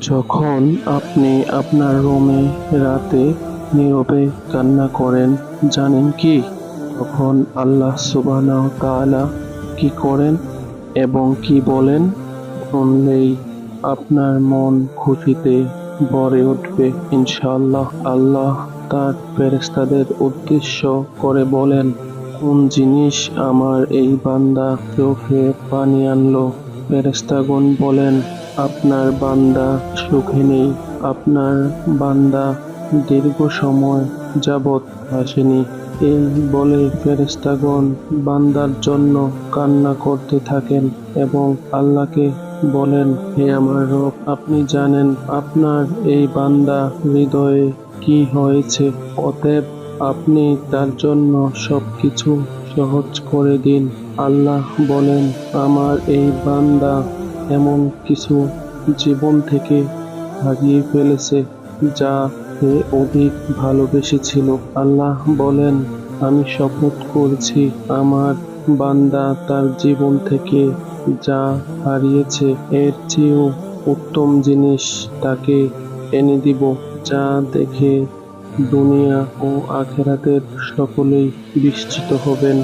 যখন আপনি আপনার রুমে রাতে নীরবে কান্না করেন, জানেন কি? তখন আল্লাহ তাআলা কি করেন এবং কি বলেন? শুনলেই আপনার মন খুশিতে ভরে উঠবে, ইনশাআল্লাহ। আল্লাহ তার ফেরেশতাদের উদ্দেশ্য করে বলেন, কোন জিনিস আমার এই বান্দা চোখে পানি আনলো? ফেরেশতাগণ বলেন আপনার বান্দা সুখে নেই। আপনার বান্দা দীর্ঘ সময় যাবৎ আসেনি। এই বলে ফেরেশতাগণ বান্দার জন্য কান্না করতে থাকেন এবং আল্লাহকে বলেন, হে আমার রব, আপনি জানেন আপনার এই বান্দা হৃদয়ে কি হয়েছে। অতএব আপনি তার জন্য সবকিছু সহজ করে দিন। আল্লাহ বলেন, আমার এই বান্দা এমন কিছু জীবন থেকে হারিয়ে ফেলেছে যা সে অধিক ভালোবেসেছিল। আল্লাহ বলেন, আমি শপথ করছি আমার বান্দা তার জীবন থেকে যা হারিয়েছে, এর চেয়েও উত্তম জিনিস তাকে এনে দিব, যা দেখে দুনিয়া ও আখেরাতের সকলেই বিস্মিত হবেন।